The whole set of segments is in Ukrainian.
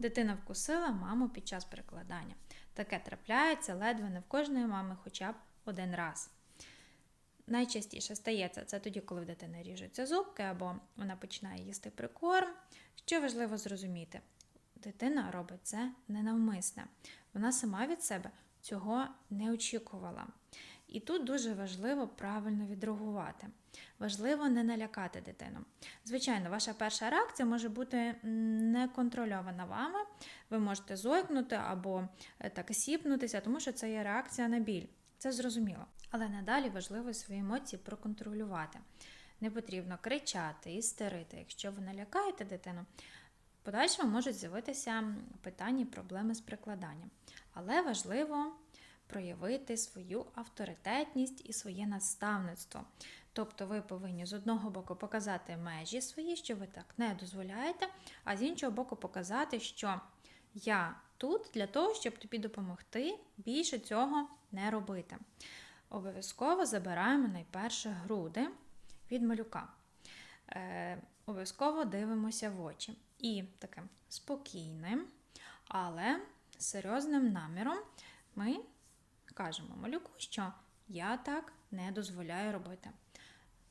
Дитина вкусила маму під час перекладання. Таке трапляється ледве не в кожної мами хоча б один раз. Найчастіше стається це тоді, коли в дитини ріжуться зубки або вона починає їсти прикорм. Що важливо зрозуміти, дитина робить це ненавмисне. Вона сама від себе цього не очікувала. І тут дуже важливо правильно відреагувати. Важливо не налякати дитину. Звичайно, ваша перша реакція може бути не контрольована вами. Ви можете зойкнути або е, так сіпнутися, тому що це є реакція на біль. Це зрозуміло. Але надалі важливо свої емоції проконтролювати. Не потрібно кричати, істерити. Якщо ви налякаєте дитину, в подальшому можуть з'явитися питання і проблеми з прикладанням. Але важливо проявити свою авторитетність і своє наставництво. Тобто ви повинні з одного боку показати межі свої, що ви так не дозволяєте, а з іншого боку показати, що я тут для того, щоб тобі допомогти, більше цього не робити. Обов'язково забираємо найперше груди від малюка. Е, обов'язково дивимося в очі. І таким спокійним, але серйозним наміром ми кажемо малюку, що я так не дозволяю робити.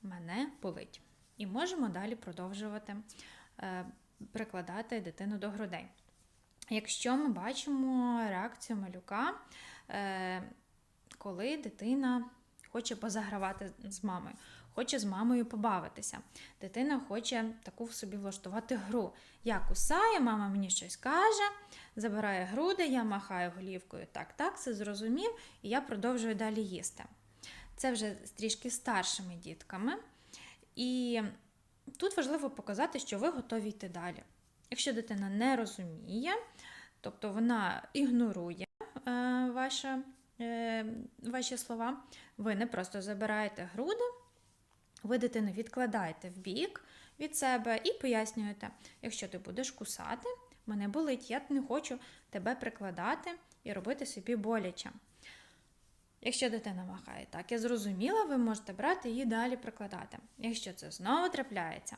Мене болить. І можемо далі продовжувати е, прикладати дитину до грудей. Якщо ми бачимо реакцію малюка, е, коли дитина хоче позагравати з мамою, хоче з мамою побавитися. Дитина хоче таку в собі влаштувати гру. Я кусаю, мама мені щось каже, забирає груди, я махаю голівкою так, так, все зрозумів, і я продовжую далі їсти. Це вже з трішки старшими дітками. І тут важливо показати, що ви готові йти далі. Якщо дитина не розуміє, тобто вона ігнорує е, ваше, ваші слова, ви не просто забираєте груди, ви дитину відкладаєте в бік від себе і пояснюєте, якщо ти будеш кусати, мене болить, я не хочу тебе прикладати і робити собі боляче. Якщо дитина махає так, я зрозуміла, ви можете брати її далі прикладати. Якщо це знову трапляється,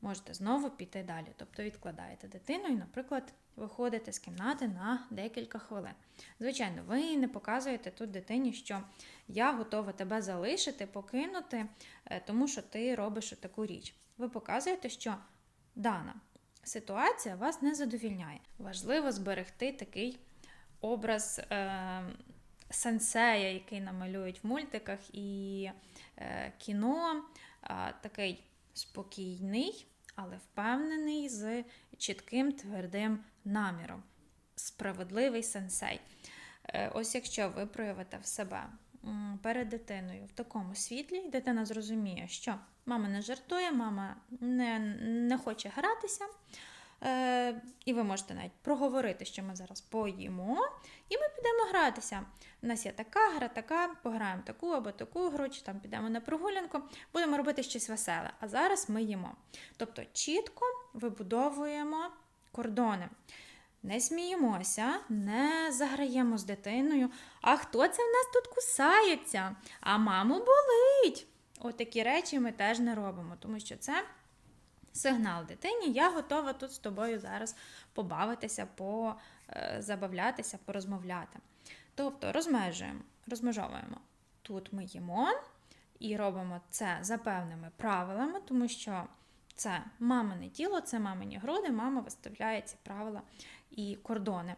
можете знову піти далі. Тобто відкладаєте дитину і, наприклад, виходите з кімнати на декілька хвилин. Звичайно, ви не показуєте тут дитині, що я готова тебе залишити, покинути, е, тому що ти робиш таку річ. Ви показуєте, що дана ситуація вас не задовільняє. Важливо зберегти такий образ. Е- сенсея, який намалюють в мультиках і е, кіно, е, такий спокійний, але впевнений з чітким твердим наміром. Справедливий сенсей. Е, ось якщо ви проявите в себе перед дитиною в такому світлі, дитина зрозуміє, що мама не жартує, мама не, не хоче гратися. Е, і ви можете навіть проговорити, що ми зараз поїмо, і ми підемо гратися. У нас є така гра, така, пограємо таку або таку гру, чи там підемо на прогулянку, будемо робити щось веселе. А зараз ми їмо. Тобто чітко вибудовуємо кордони. Не сміємося, не заграємо з дитиною. А хто це в нас тут кусається? А маму болить. От речі ми теж не робимо, тому що це сигнал дитині, я готова тут з тобою зараз побавитися, позабавлятися, порозмовляти. Тобто розмежуємо, розмежовуємо. Тут ми їмо і робимо це за певними правилами, тому що це мамине тіло, це мамині груди, мама виставляє ці правила і кордони.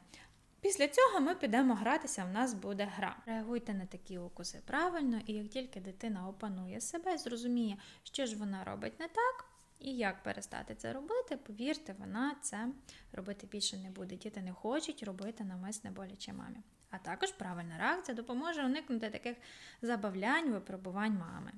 Після цього ми підемо гратися, в нас буде гра. Реагуйте на такі укуси правильно, і як тільки дитина опанує себе, зрозуміє, що ж вона робить не так, і як перестати це робити, повірте, вона це робити більше не буде. Діти не хочуть робити навмисне боляче мамі. А також правильна реакція допоможе уникнути таких забавлянь, випробувань мами.